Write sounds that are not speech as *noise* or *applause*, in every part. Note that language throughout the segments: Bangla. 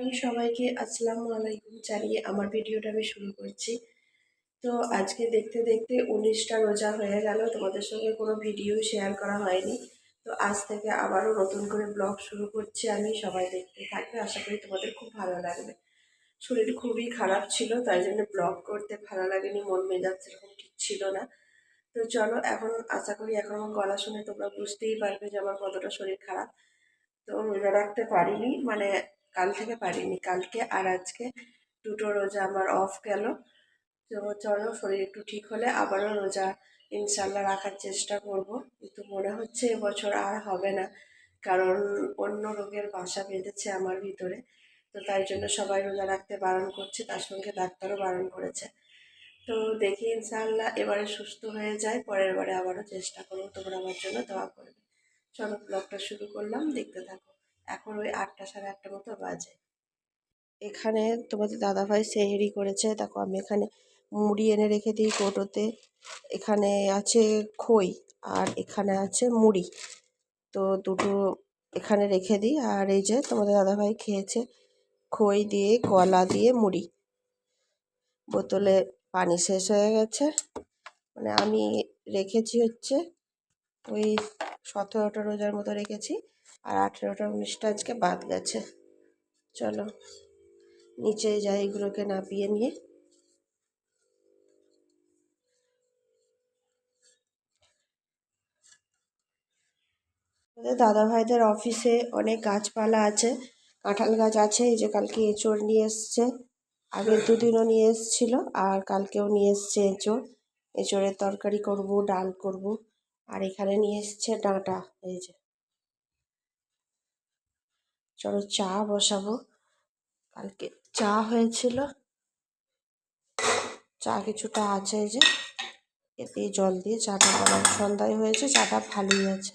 আমি সবাইকে আসসালামু আলাইকুম জানিয়ে আমার ভিডিওটা আমি শুরু করছি। তো আজকে দেখতে দেখতে উনিশটা রোজা হয়ে গেল, তোমাদের সঙ্গে কোনো ভিডিও শেয়ার করা হয়নি। তো আজ থেকে আবারও নতুন করে ব্লগ শুরু করছি আমি, সবাই দেখতে থাকবে, আশা করি তোমাদের খুব ভালো লাগবে। শরীর খুবই খারাপ ছিল, তাই জন্য ব্লগ করতে ভালো লাগেনি, মন মেজাজ সেরকম ঠিক ছিল না। তো চলো, এখন আশা করি এখন আমার গলা শুনে তোমরা বুঝতেই পারবে যে আমার কতটা শরীর খারাপ। তো রোজা রাখতে পারিনি মানে কাল থেকে পারিনি। কালকে আর আজকে দুটো রোজা আমার অফ গেল। তো চলো, শরীর একটু ঠিক হলে আবারও রোজা ইনশাল্লাহ রাখার চেষ্টা করব। কিন্তু মনে হচ্ছে এবছর আর হবে না, কারণ অন্য রোগের বাসা বেঁধেছে আমার ভিতরে। তো তাই জন্য সবাই রোজা রাখতে বারণ করছে, তার সঙ্গে ডাক্তারও বারণ করেছে। তো দেখি ইনশাআল্লাহ এবারে সুস্থ হয়ে যায়, পরের বারে আবারও চেষ্টা করব তোমরা আমার জন্য দোয়া করবে। চলো ব্লগটা শুরু করলাম, দেখতে থাকো। এখন ওই আটটা সাড়ে আটটা মতো বাজে। এখানে তোমাদের দাদাভাই সেহেরি করেছে। দেখো, আমি এখানে মুড়ি এনে রেখে দিই কৌটোতে। এখানে আছে খই আর এখানে আছে মুড়ি। তো দুটো এখানে রেখে দিই। আর এই যে তোমাদের দাদাভাই খেয়েছে খই দিয়ে, কলা দিয়ে মুড়ি। বোতলে পানি শেষ হয়ে গেছে। মানে আমি রেখেছি হচ্ছে ওই সতেরোটা রোজার মতো রেখেছি। আর আঠেরোটা উনিশটা আজকে বাদ গেছে। চলো, নিচে যাই এগুলোকে নাপিয়ে নিয়ে। দাদা ভাইদের অফিসে অনেক গাছপালা আছে, কাঁঠাল গাছ আছে, এই যে কালকে এঁচড় নিয়ে এসছে। আগের দুদিনও নিয়ে এসছিল, আর কালকেও নিয়ে এসছে এঁচড়। এঁচড়ের তরকারি করব, ডাল করব, আর এখানে নিয়ে এসছে ডাঁটা, এই যে। চলো চা বসাবো। কালকে চা হয়েছিল। চা কিছুটা আছে এই যে। এতে জল দিয়ে চাটা গরম সন্ধ্যায় হয়েছে, চাটা ভালোই আছে।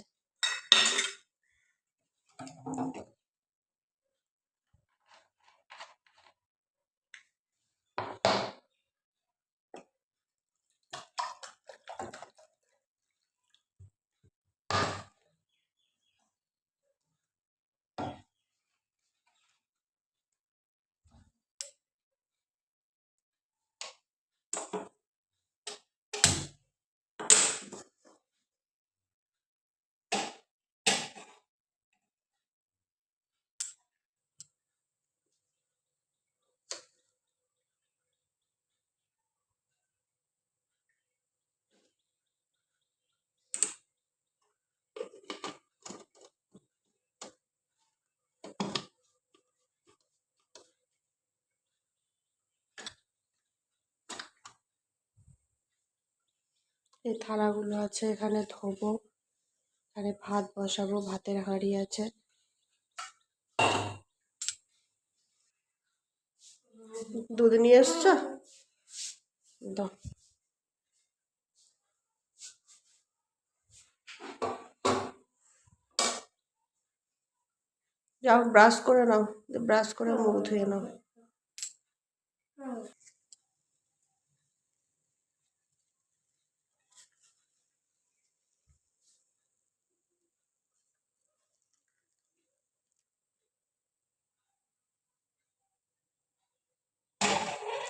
এই থালাগুলো আছে এখানে ধোবো। এখানে ভাত বসাবো, ভাতের হাঁড়ি আছে। দুধ নিয়ে এসছো? দাও। যাও, ব্রাশ করে নাও। ব্রাশ করে মুখ ধুয়ে নাও।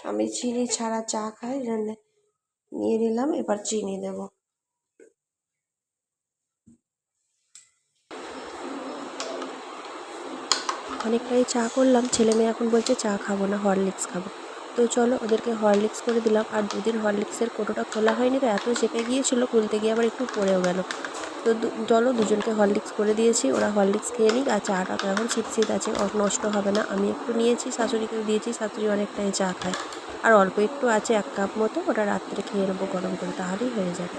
আমি চিনি ছাড়া চা খাই জন্যে নিয়ে নিলাম, এবার চিনি দেব। অনেকটাই চা করলাম, ছেলে মেয়ে এখন বলছে চা খাব না, হরলিক্স খাব। তো চলো ওদেরকে হরলিক্স করে দিলাম, আর দুদিন হরলিক্সের কোটোটা খোলা হয়নি, তো এত চেপে গিয়েছিল, খুলতে গিয়ে আবার একটু পড়েও গেল। তো চলো দুজনকে হরলিক্স করে দিয়েছি, ওরা হরলিক্স খেয়ে নিক, আর চাটা তো এখন শীত শীত আছে নষ্ট হবে না। আমি একটু নিয়েছি, শাশুড়িকেও দিয়েছি, শাশুড়ি অনেকটাই চা খায়। আর অল্প একটু আছে, এক কাপ মতো, ওটা রাত্রে খেয়ে নেব গরম করে, তাহলেই হয়ে যাবে।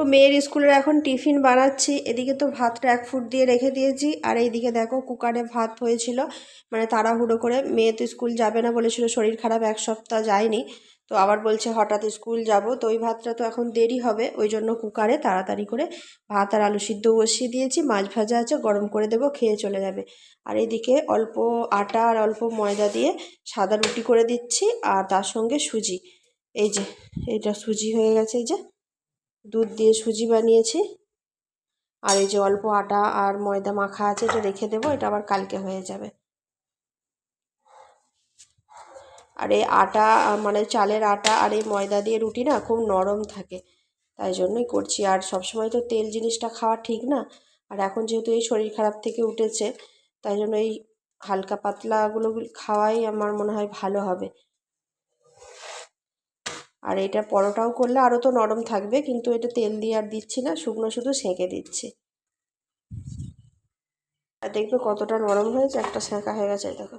তো মেয়ের স্কুলের এখন টিফিন বানাচ্ছি। এদিকে তো ভাতটা এক ফুট দিয়ে রেখে দিয়েছি। আর এইদিকে দেখো কুকারে ভাত হয়েছিল। মানে তাড়াহুড়ো করে। মেয়ে তো স্কুল যাবে না বলেছিল। শরীর খারাপ এক সপ্তাহ যায়নি। তো আবার বলছে, হঠাৎ স্কুল যাব। তো ওই ভাতটা তো এখন দেরি হবে। ওই জন্য কুকারে তাড়াতাড়ি করে ভাত আর আলু সিদ্ধ বসিয়ে দিয়েছি। মাছ ভাজা আছে, গরম করে দেবো, খেয়ে চলে যাবে। আর এদিকে অল্প আটা আর অল্প ময়দা দিয়ে সাদা রুটি করে দিচ্ছি। আর তার সঙ্গে সুজি। এই যে এটা সুজি হয়ে গেছে, এই যে। দুধ দিয়ে সুজি বানিয়েছি। আর এই যে অল্প আটা আর ময়দা মাখা আছে, এটা রেখে দেবো, এটা আবার কালকে হয়ে যাবে। আর এই আটা মানে চালের আটা আর এই ময়দা দিয়ে রুটি না খুব নরম থাকে, তাই জন্যই করছি। আর সবসময় তো তেল জিনিসটা খাওয়া ঠিক না, আর এখন যেহেতু এই শরীর খারাপ থেকে উঠেছে, তাই জন্য এই হালকা পাতলাগুলো খাওয়াই আমার মনে হয় ভালো হবে। আর এটা পরোটাও করলে আরও তো নরম থাকবে, কিন্তু এটা তেল দিয়ে আর দিচ্ছি না, শুকনো শুধু সেঁকে দিচ্ছি। আর দেখবে কতটা নরম হয়েছে, একটা সেঁকা হয়ে গেছে দেখো।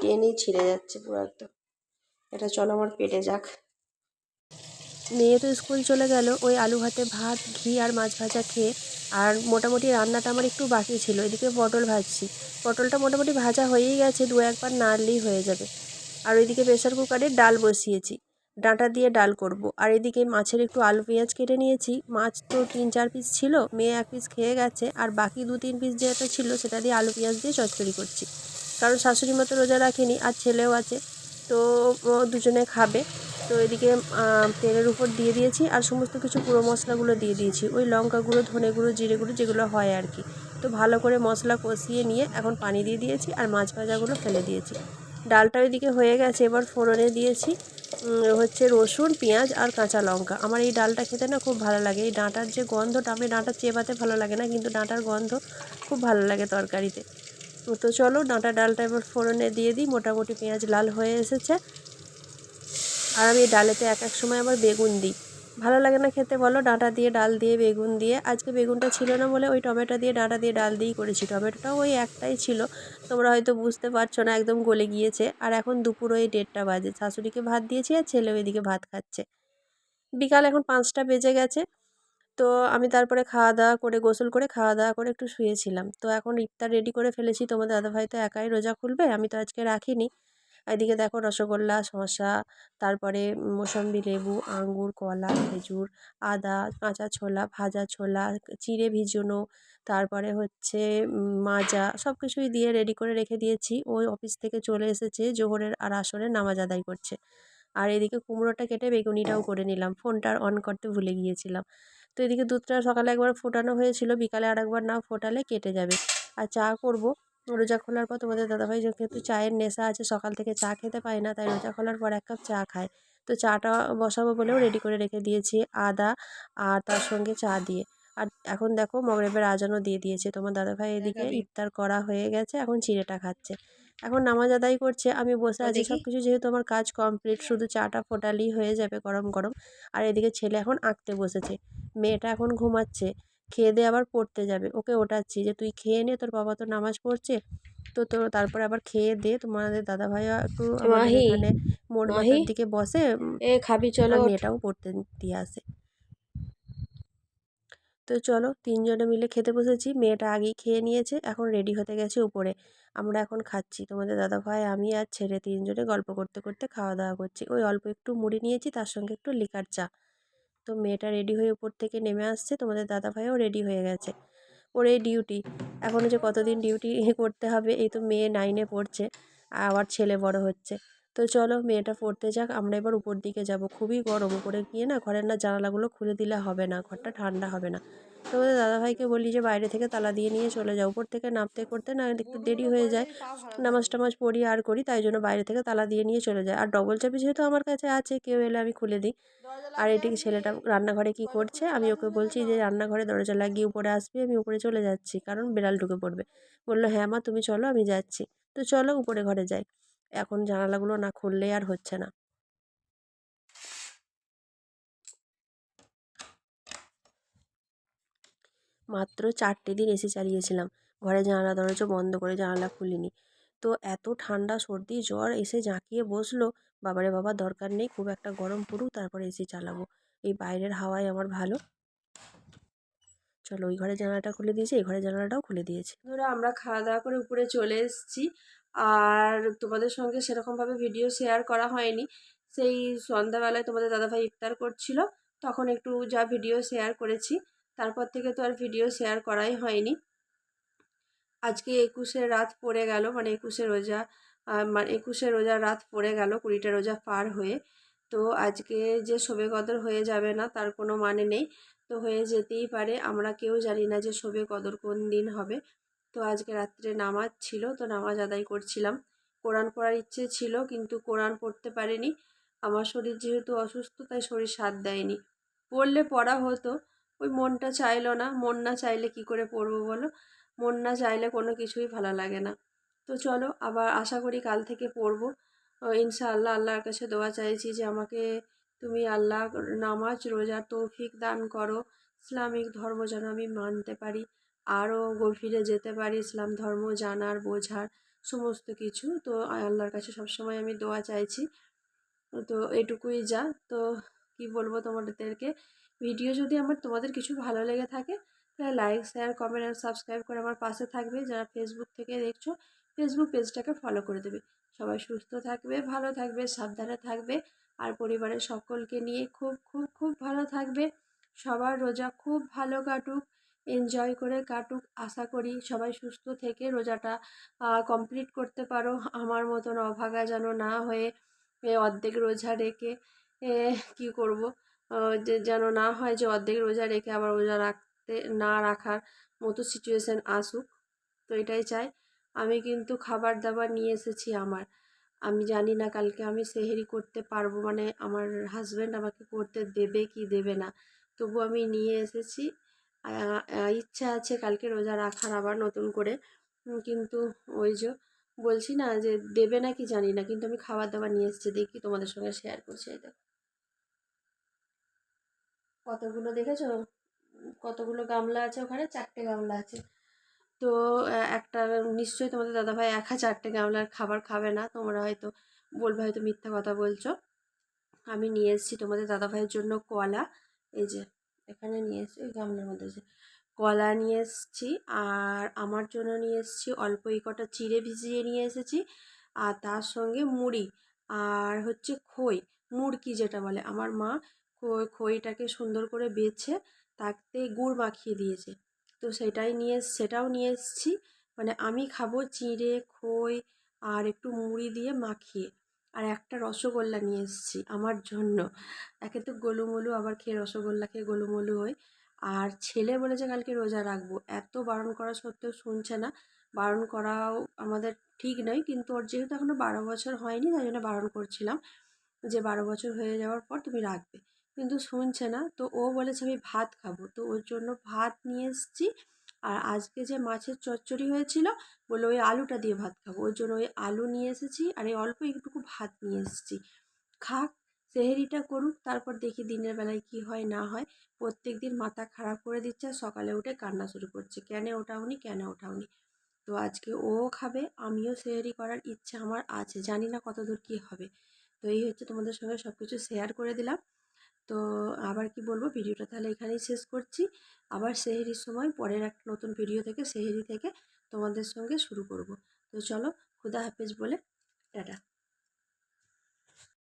টেনেই ছিঁড়ে যাচ্ছে পুরো একদম। এটা চলো আমার পেটে যাক। মেয়ে তো স্কুল চলে গেল, ওই আলু ভাতে ভাত, ঘি আর মাছ ভাজা খেয়ে, আর মোটামুটি রান্নাটা আমার একটু বাকি ছিল, এদিকে পটল ভাজছি। পটলটা মোটামুটি ভাজা হয়েই গেছে দু একবার নাড়লেই হয়ে যাবে। আর ওইদিকে প্রেশার কুকারে ডাল বসিয়েছি। ডাঁটা দিয়ে ডাল করব। আর এদিকে মাছের একটু আলু পেঁয়াজ কেটে নিয়েছি। মাছ তো তিন চার পিস ছিল, মেয়ে এক পিস খেয়ে গেছে। আর বাকি দু তিন পিস যেটা ছিল, সেটা দিয়ে আলু পেঁয়াজ দিয়ে চচ্চড়ি করছি। কারণ শাশুড়ি মতো রোজা রাখেনি, আর ছেলেও আছে। তো দুজনে খাবে। তো এদিকে তেলের উপর দিয়ে দিয়েছি। আর সমস্ত কিছু পুরো মশলাগুলো দিয়ে দিয়েছি। ওই লঙ্কা গুঁড়ো, ধনে গুঁড়ো, জিরে গুঁড়ো যেগুলো হয় আর কি। তো ভালো করে মশলা কষিয়ে নিয়ে এখন পানি দিয়ে দিয়েছি। আর মাছ ভাজাগুলো ফেলে দিয়েছি। ডালটা ওইদিকে হয়ে গেছে, এবার ফোড়নে দিয়েছি হচ্ছে রসুন, পেঁয়াজ আর কাঁচা লঙ্কা। আমার এই ডালটা খেতে না খুব ভালো লাগে। এই ডাঁটার যে গন্ধটা, আমি ডাঁটা চেবাতে ভালো লাগে না, কিন্তু ডাঁটার গন্ধ খুব ভালো লাগে তরকারিতে। তো চলো ডাঁটা ডালটা এবার ফোড়নে দিয়ে দিই। মোটামুটি পেঁয়াজ লাল হয়ে এসেছে। আর আমি ডালেতে এক এক সময় আবার বেগুন দিই। ভালো লাগে না খেতে বলো, ডাঁটা দিয়ে ডাল দিয়ে বেগুন দিয়ে। আজকে বেগুনটা ছিল না বলে ওই টমেটো দিয়ে ডাঁটা দিয়ে ডাল দিয়েই করেছি। টমেটোটাও ওই একটাই ছিল। তোমরা হয়তো বুঝতে পারছ না, একদম গলে গিয়েছে। আর এখন দুপুর ওই দেড়টা বাজে। শাশুড়িকে ভাত দিয়েছি আর ছেলে ওইদিকে ভাত খাচ্ছে। বিকাল এখন পাঁচটা বেজে গেছে। তো আমি তারপরে খাওয়া দাওয়া করে, গোসল করে খাওয়া দাওয়া করে একটু শুয়েছিলাম। তো এখন ইফতার রেডি করে ফেলেছি। তোমাদের দাদাভাই তো একাই রোজা খুলবে, আমি তো আজকে রাখিনি। এদিকে দেখো রসগোল্লা, শসা, তারপরে মোসম্বি লেবু, আঙ্গুর, কলা, খেজুর, আদা, কাঁচা ছোলা, ভাজা ছোলা, চিড়ে ভিজানো, তারপরে হচ্ছে মাজা সব কিছুই দিয়ে রেডি করে রেখে দিয়েছি। ওই অফিস থেকে চলে এসেছে, জোহরের আর আসরের নামাজ আদায় করছে। আর এদিকে কুমড়োটা কেটে বেগুনিটাও করে নিলাম, ফোনটা অন করতে ভুলে গিয়েছিলাম। তো এদিকে দুধটা সকালে একবার ফোটানো হয়েছিল, বিকালে আর একবার না ফোটালে কেটে যাবে। আর চা করব। রোজা খোলার পর তোমাদের দাদাভাই যেহেতু চায়ের নেশা আছে সকাল থেকে চা খেতে পায় না তাই রোজা খোলার পর এক কাপ চা খায়। তো চাটা বসাবো বলেও রেডি করে রেখে দিয়েছি আদা আর তার সঙ্গে চা দিয়ে। আর এখন দেখো মগরেবের আজানও দিয়ে দিয়েছে। তোমার দাদাভাই এদিকে ইফতার করা হয়ে গেছে এখন চিড়েটা খাচ্ছে। এখন নামাজ আদায় করছে আমি বসে আছি। সব কিছু যেহেতু আমার কাজ কমপ্লিট শুধু চাটা ফোটালেই হয়ে যাবে গরম গরম। আর এদিকে ছেলে এখন আঁকতে বসেছে। মেয়েটা এখন ঘুমাচ্ছে। খেয়ে দিয়ে আবার পড়তে যাবে। ওকে ওঠাচ্ছি যে তুই খেয়ে নে তোর বাবা তো নামাজ পড়ছে। তো তো তারপরে আবার খেয়ে দিয়ে তোমাদের দাদা ভাইয়া একটু এখানে মোড় মাথার দিকে বসে এ খাবি চলো মেয়েটাও পড়তে দিয়ে আসে। তো চলো তিনজনে মিলে খেতে বসেছি। মেয়েটা আগেই খেয়ে নিয়েছে এখন রেডি হতে গেছে উপরে। আমরা এখন খাচ্ছি। তোমাদের দাদা ভাই আমি আর ছেলে তিনজনে গল্প করতে করতে খাওয়া দাওয়া করছি। ওই অল্প একটু মুড়ি নিয়েছি তার সঙ্গে একটু লিকার চা। তো মেয়েটা রেডি হয়ে উপর থেকে নেমে আসছে, তোমাদের দাদা ভাইও রেডি হয়ে গেছে। ওর এই ডিউটি এখনও যে কতদিন ডিউটি *laughs* করতে হবে, এই তো মেয়ে নাইনে পড়ছে আবার ছেলে বড় হচ্ছে। তো চলো মেয়েটা পড়তে যাক, আমরা এবার উপর দিকে যাব। খুবই গরম, উপরে গিয়ে না ঘরের না জানালাগুলো খুলে দিলে হবে না, ঘরটা ঠান্ডা হবে না। তো আমাদের দাদাভাইকে বলি যে বাইরে থেকে তালা দিয়ে নিয়ে চলে যাও। উপর থেকে নামতে করতে না একটু দেরি হয়ে যায়। নামাজ টামাজ পড়ি আর করি, তাই জন্য বাইরে থেকে তালা দিয়ে নিয়ে চলে যায়। আর ডবল চাবি যেহেতু আমার কাছে আছে, কেউ এলে আমি খুলে দিই। আর এটি ছেলেটা রান্নাঘরে কি করছে, আমি ওকে বলছি যে রান্নাঘরে দরজা লাগিয়ে উপরে আসবি, আমি উপরে চলে যাচ্ছি, কারণ বিড়াল ঢুকে পড়বে। বলল হ্যাঁ মা, তুমি চলো, আমি যাচ্ছি। তো চলো উপরে ঘরে যাই। এখন জানালাগুলো না খুললেই আর হচ্ছে না। মাত্র চারটে দিন এসি চালিয়েছিলাম। ঘরে জানালা, দরজা বন্ধ করে জানালা খুলিনি। তো এত ঠান্ডা, সর্দি, জ্বর এসে জাঁকিয়ে বসল, বাবারে বাবা, দরকার নেই, খুব একটা গরম পড়ুক, তারপরে এসি চালাবো। এই বাইরের হাওয়াই আমার ভালো। চলো, ওই ঘরে জানালাটা খুলে দিয়েছি, এই ঘরের জানালাটাও খুলে দিয়েছি। ধরো আমরা খাওয়া দাওয়া করে উপরে চলে এসেছি। আর তোমাদের সঙ্গে সেরকমভাবে ভিডিও শেয়ার করা হয়নি। সেই সন্ধ্যাবেলায় তোমাদের দাদাভাই ইফতার করছিল, তখন একটু যা ভিডিও শেয়ার করেছি, তারপর থেকে তো আর ভিডিও শেয়ার করাই হয়নি। আজকে একুশে রাত পড়ে গেল মানে একুশে রোজা মানে একুশে রোজা রাত পড়ে গেল, কুড়িটা রোজা পার হয়ে। তো আজকে যে শোবে কদর হয়ে যাবে না, তার কোনো মানে নেই। তো হয়ে যেতেই পারে, আমরা কেউ জানি না যে শোবে কদর কোন দিন হবে। তো আজকে রাত্রে নামাজ ছিল, তো নামাজ আদায় করছিলাম। কোরআন পড়ার ইচ্ছে ছিল, কিন্তু কোরআন পড়তে পারিনি। আমার শরীর যেহেতু অসুস্থ, তাই শরীর সাথ দেয়নি। পড়লে পড়া হতো, ওই মনটা চাইলো না। মন না চাইলে কি করে পড়ব বলো? মন না চাইলে কোনো কিছুই ভালো লাগে না। তো চলো, আবার আশা করি কাল থেকে পড়ব। ইনশাআল্লাহ আল্লাহর কাছে দোয়া চাইছি যে আমাকে তুমি আল্লাহ নামাজ রোজা তৌফিক দান করো। ইসলামিক ধর্ম যেন আমি মানতে পারি। আরও গভীরে যেতে পারি, ইসলাম ধর্ম জানার, বোঝার সমস্ত কিছু। তো আল্লাহর কাছে সবসময় আমি দোয়া চাইছি। তো এটুকুই যা। তো কি বলব তোমাদেরকে, ভিডিও যদি আমার তোমাদের কিছু ভালো লেগে থাকে, তাহলে লাইক শেয়ার কমেন্ট আর সাবস্ক্রাইব করে আমার পাশে থাকবে। যারা ফেসবুক থেকে দেখছ ফেসবুক পেজটাকে ফলো করে দেবে। সবাই সুস্থ থাকবে, ভালো থাকবে, সাবধানে থাকবে। আর পরিবারের সকলকে নিয়ে খুব খুব খুব ভালো থাকবে। সবার রোজা খুব ভালো কাটুক। এনজয় করে কাটুক। আশা করি সবাই সুস্থ থেকে রোজাটা কমপ্লিট করতে পারো। আমার মতন অভাগা যেন না হয়ে অর্ধেক রোজা রেখে কি করব? যে, যেন না হয় যে, অর্ধেক রোজা রেখে আবার রোজা রাখতে, না রাখার মতো সিচুয়েশান আসুক। তো এটাই চাই। আমি কিন্তু খাবার দাবার নিয়ে এসেছি আমার। আমি জানি না কালকে আমি সেহেরি করতে পারব। মানে আমার হাজব্যান্ড আমাকে করতে দেবে কি দেবে না। তবু আমি নিয়ে এসেছি। ইচ্ছা আছে কালকে রোজা রাখার আবার নতুন করে। কিন্তু ওই যে বলছি না যে দেবে না কি জানি না, কিন্তু আমি খাবার দাবার নিয়ে এসেছি, দেখি তোমাদের সঙ্গে শেয়ার করছি এটা। কতগুলো দেখেছ? কতগুলো গামলা আছে ওখানে? চারটে গামলা আছে। তো একটা নিশ্চয়ই তোমাদের দাদাভাই একা চারটে গামলার খাবার খাবে না, তোমরা হয়তো বলবে হয়তো মিথ্যা কথা বলছো। আমি নিয়ে এসেছি তোমাদের দাদাভাইয়ের জন্য কলা, এই যে এখানে নিয়ে এসেছি ওই গামলার মধ্যে যে কলা নিয়ে এসেছি, আর আমার জন্য নিয়ে এসেছি অল্প এই কটা চিড়ে ভিজিয়ে নিয়ে এসেছি, আর তার সঙ্গে মুড়ি, আর হচ্ছে খই, মুড়কি যেটা বলে। আমার মা খইটাকে সুন্দর করে বেছে তাতে গুড় মাখিয়ে দিয়েছে। তো সেটাই নিয়ে সেটাও নিয়ে এসেছি। মানে আমি খাব চিঁড়ে, খই, আর একটু মুড়ি দিয়ে মাখিয়ে। আর একটা রসগোল্লা নিয়ে এসেছি আমার জন্য। একে তো গোলুমলু, আবার খেয়ে রসগোল্লা খেয়ে গোলুমলু হই আর ছেলে বলেছে কালকে রোজা রাখব, এত বারণ করা সত্ত্বেও শুনছে না। বারণ করাও আমাদের ঠিক নয়, কিন্তু ওর যেহেতু এখনও বারো বছর হয়নি, তাই জন্য বারণ করছিলাম যে বারো বছর হয়ে যাওয়ার পর তুমি রাখবে। কিন্তু শুনছে না, তো ও বলেছে আমি ভাত খাব। তো ওর জন্য ভাত নিয়ে এসেছি। আর আজকে যে মাছের চচ্চড়ি হয়েছিল, বলে ওই আলুটা দিয়ে ভাত খাব। ওর জন্য ওই আলু নিয়ে এসেছি আর এই অল্প একটুকু ভাত নিয়ে এসেছি। খাক, সেহেরিটা করুক, তারপর দেখি দিনের বেলায় কি হয়, না হয়। প্রত্যেক দিন মাথা খারাপ করে দিচ্ছে আর সকালে উঠে কান্না শুরু করছে। কেন ওঠাওনি কেন ওঠাওনি। তো আজকে ও খাবে, আমিও সেহেরি করার ইচ্ছা আমার আছে। জানি না কতদূর কী হবে। তো এই হচ্ছে তোমাদের সঙ্গে সব কিছু শেয়ার করে দিলাম। তো আবার কি বলব? ভিডিওটা তাহলে এখানেই শেষ করছি। আবার সেহেরির সময়, পরের একটা নতুন ভিডিও থেকে, সেহেরি থেকে তোমাদের সঙ্গে শুরু করব। তো চলো, খুদা হাফেজ বলে, টাটা।